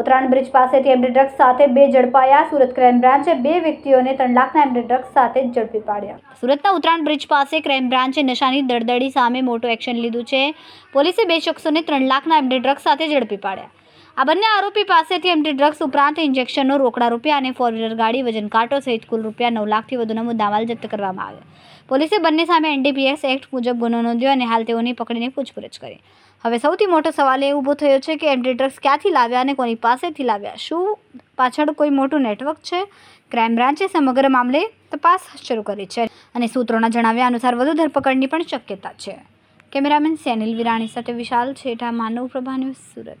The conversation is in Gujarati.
ઉત્તરાયણ બ્રિજ પાસેથી એમડી ડ્રગ્સ સાથે બે ઝડપાયા. સુરત ક્રાઇમ બ્રાન્ચે બે વ્યક્તિઓને ત્રણ લાખના એમડી ડ્રગ્સ સાથે ઝડપી પાડ્યા. સુરતના ઉત્તરાયણ બ્રિજ પાસે ક્રાઇમ બ્રાન્ચે નશાની દળદળી સામે મોટું એક્શન લીધું છે. પોલીસે બે શખ્સોને ત્રણ લાખના એમડી ડ્રગ્સ સાથે ઝડપી પાડ્યા. આ બંને આરોપી પાસેથી એમટી ડ્રગ્સ ઉપરાંત ઇન્જેક્શનો રોકડા રૂપિયા અને ફોર વ્હીલર ગાડી, વજન કાંટો સહિત કુલ રૂપિયા નવ લાખથી વધુનો મુદ્દામાલ જપ્ત કરવામાં આવ્યો. પોલીસે બંને સામે એનડીપીએસ એક્ટ મુજબ ગુનો નોંધ્યો અને હાલ તેઓની પકડીને પૂછપરછ કરી. હવે સૌથી મોટો સવાલ એ ઊભો થયો છે કે એમડી ડ્રગ્સ ક્યાંથી લાવ્યા અને કોની પાસેથી લાવ્યા? શું પાછળ કોઈ મોટું નેટવર્ક છે? ક્રાઇમ બ્રાન્ચે સમગ્ર મામલે તપાસ શરૂ કરી છે અને સૂત્રોના જણાવ્યા અનુસાર વધુ ધરપકડની પણ શક્યતા છે. કેમેરામેન સેનિલ વિરાણી સાથે વિશાલ છેઠા, માનવ પ્રભા ન્યૂઝ સુરત.